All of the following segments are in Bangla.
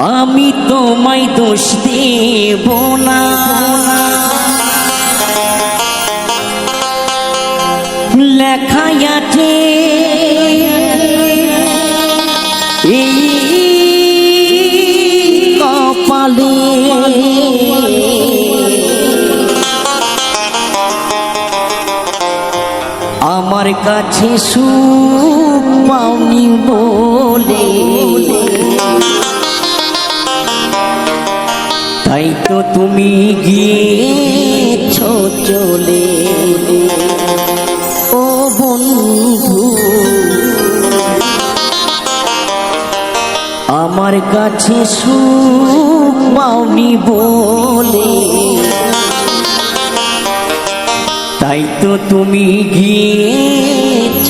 আমি তোমায় দোষ দেব না। এই কপালে। আমার কাছে সুখ পাওনি বলে। তুমি গিয়েছ চলে ও বন্ধু, আমার কাছে সুখ পাওনি বলে। তাই তো তুমি গিয়েছ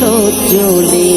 চলে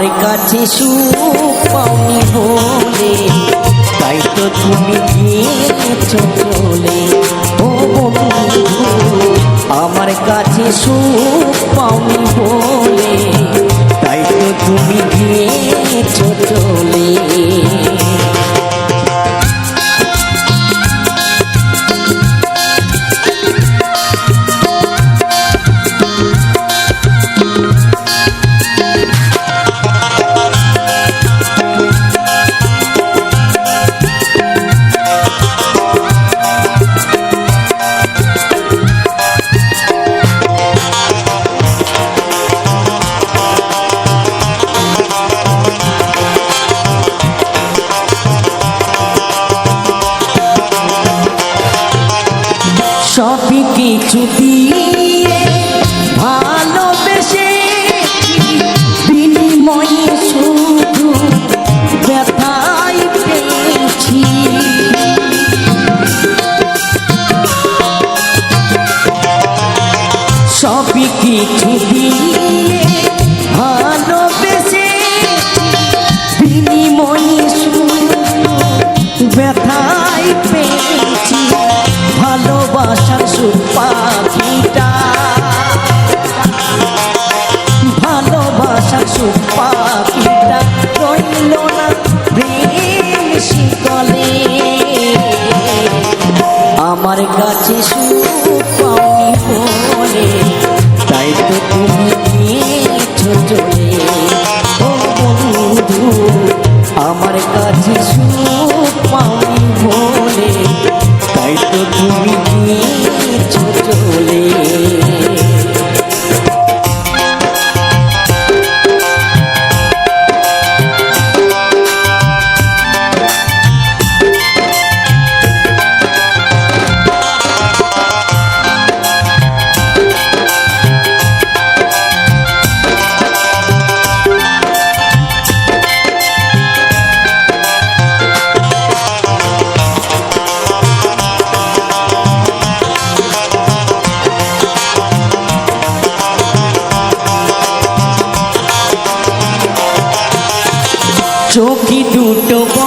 আমার কাছে সুখ পাওনি বলে তাই তো তুমি চলে। ও আমার কাছে সুখ পাওনি বলে তাই তো তুমি গিয়েছ কিছু দিয়ে ভালোবেসে বিনিময়ে শুধু ব্যথাই পেয়েছি। সবই কিছু কাছে দুটো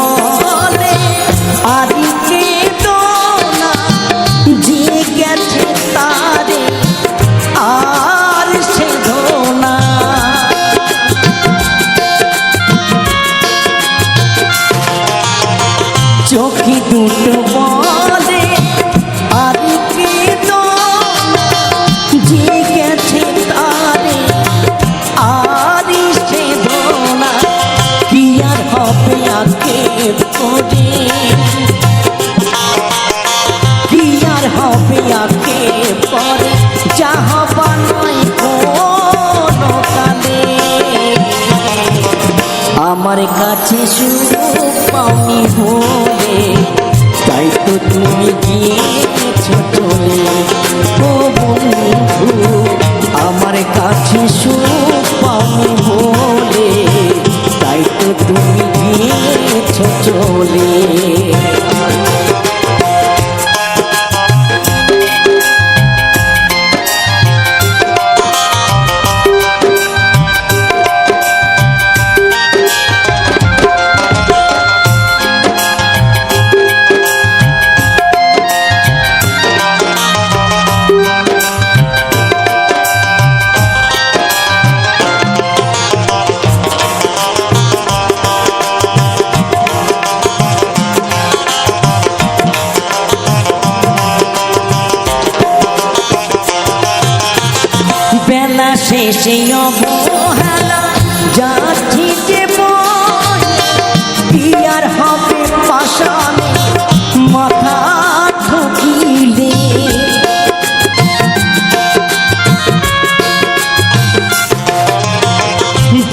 কাছে সুখ পাওনি বলে তাই তো তুমি গিয়েছ চলে। ও বন্ধু আমার কাছে সুখ বেলা শেষে অবহেলা যাচ্ছি যে বই হবে পাশানে মাথা ঠকিলে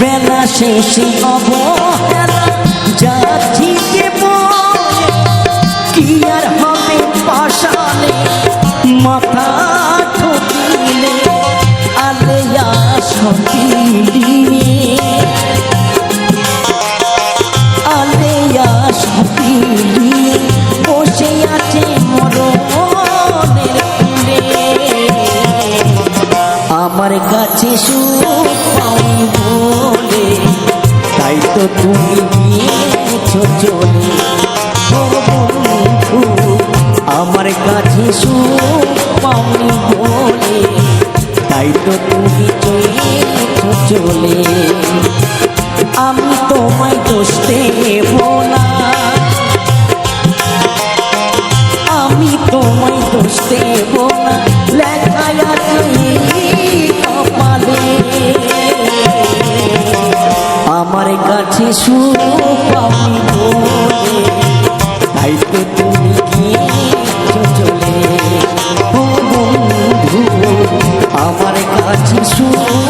বেলা শেষে অবহেলা সপিলি আলেয়া বসে আছে মরণের কুলে। আমার কাছে সুখ পাই তাই তো তুমি গিয়েছ চলে। আমার কাছে সুখ পাওনি বলে। তাই তো তুমি চলেছ চলে আমি তোমায় দোষ দেব না। আমি তোমায় দোষ দেব না। লেখায় আমার কাছে সুখ চলে ও